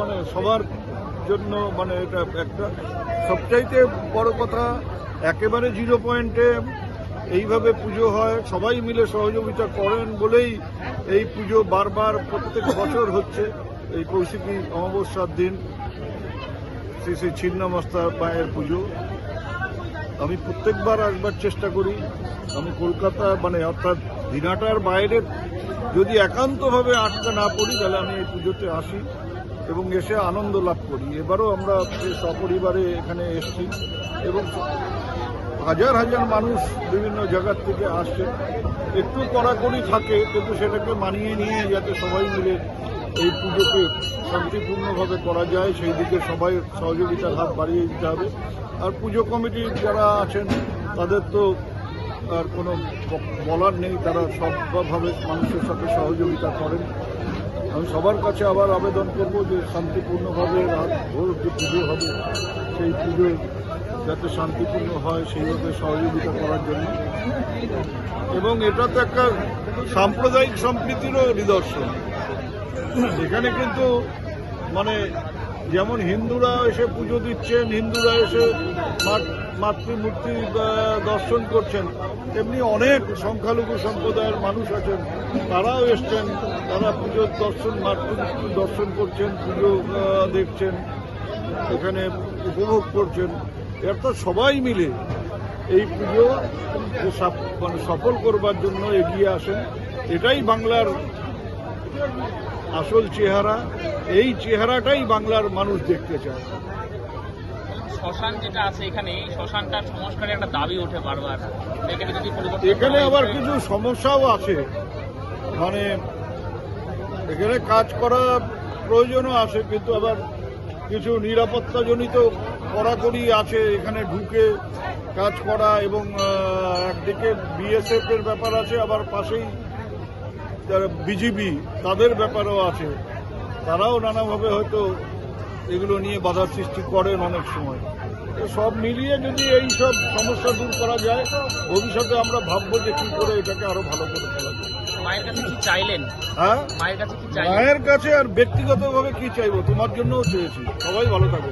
মানে সবার জন্য মানে এটা একটা সবচাইতে বড় কথা, একেবারে জিরো পয়েন্টে এইভাবে পুজো হয়, সবাই মিলে সহযোগিতা করেন বলেই এই পুজো বারবার প্রত্যেক বছর হচ্ছে, এই কৌশিকী অমাবস্যার দিন, শ্রী শ্রী ছিন্নমস্তা পায়ের পুজো। আমি প্রত্যেকবার আসবার চেষ্টা করি, আমি কলকাতা মানে অর্থাৎ দিনাটার বাইরে যদি একান্তভাবে আটকা না পড়ি, তাহলে আমি এই পুজোতে আসি। এবং এসে আনন্দ লাভ করি। এবারও আমরা সপরিবারে এখানে এসেছি এবং হাজার হাজার মানুষ বিভিন্ন জায়গার থেকে আসছে। একটু কড়াকড়ি থাকে, কিন্তু সেটাকে মানিয়ে নিয়ে যাতে সবাই মিলে এই পুজোকে শান্তিপূর্ণভাবে করা যায়, সেই দিকে সবাই সহযোগিতার হাত বাড়িয়ে দিতে হবে। আর পুজো কমিটির যারা আছেন, তাদের তো আর কোনো বলার নেই। তারা সবভাবে মানুষের সাথে সহযোগিতা করেন। আমি সবার কাছে আবার আবেদন করব যে শান্তিপূর্ণভাবে রাত ভোর যে পুজো হবে, সেই পুজো যাতে শান্তিপূর্ণ হয়, সেইভাবে সহযোগিতা করার জন্য। এবং এটা তো একটা সাম্প্রদায়িক সম্প্রীতিরও নিদর্শন। এখানে কিন্তু মানে যেমন হিন্দুরা এসে পুজো দিচ্ছেন, হিন্দুরা এসে মাত- মাতৃমূর্তি দর্শন করছেন, তেমনি অনেক সংখ্যালঘু সম্প্রদায়ের মানুষ আছেন। তারাও এসছেন, তারা পুজোর দর্শন, মাতৃমূর্তি দর্শন করছেন, পুজো দেখছেন, এখানে উপভোগ করছেন। অর্থাৎ সবাই মিলে এই পুজো মানে সফল করবার জন্য এগিয়ে আসেন, এটাই বাংলার আসল চেহারা এই চেহারাটাই বাংলার মানুষ দেখতে চায়। শ্মশান যেটা আছে এখানে সংস্কারের একটা দাবি ওঠে বারবার। এখানে যদি এখানে আবার কিছু সমস্যাও আছে। মানে এখানে কাজ করা প্রয়োজনও আছে কিন্তু আবার কিছু নিরাপত্তাজনিত কড়াকড়ি আছে এখানে ঢুকে কাজ করা এবং একদিকে বিএসএফ এর ব্যাপার আছে আবার পাশেই বিজিবি তাদের ব্যাপারও আছে। তারাও নানাভাবে হয়তো এগুলো নিয়ে বাধার সৃষ্টি করেন অনেক সময়। তো সব মিলিয়ে যদি এই সব সমস্যা দূর করা যায় ভবিষ্যতে আমরা ভাববো যে কি করে এটাকে আরও ভালো করে করা যায়। মায়ের কাছে কি চাইলেন? হ্যাঁ? মায়ের কাছে আর ব্যক্তিগতভাবে কি চাইব? তোমার জন্যও চেয়েছি। সবাই ভালো থাকো।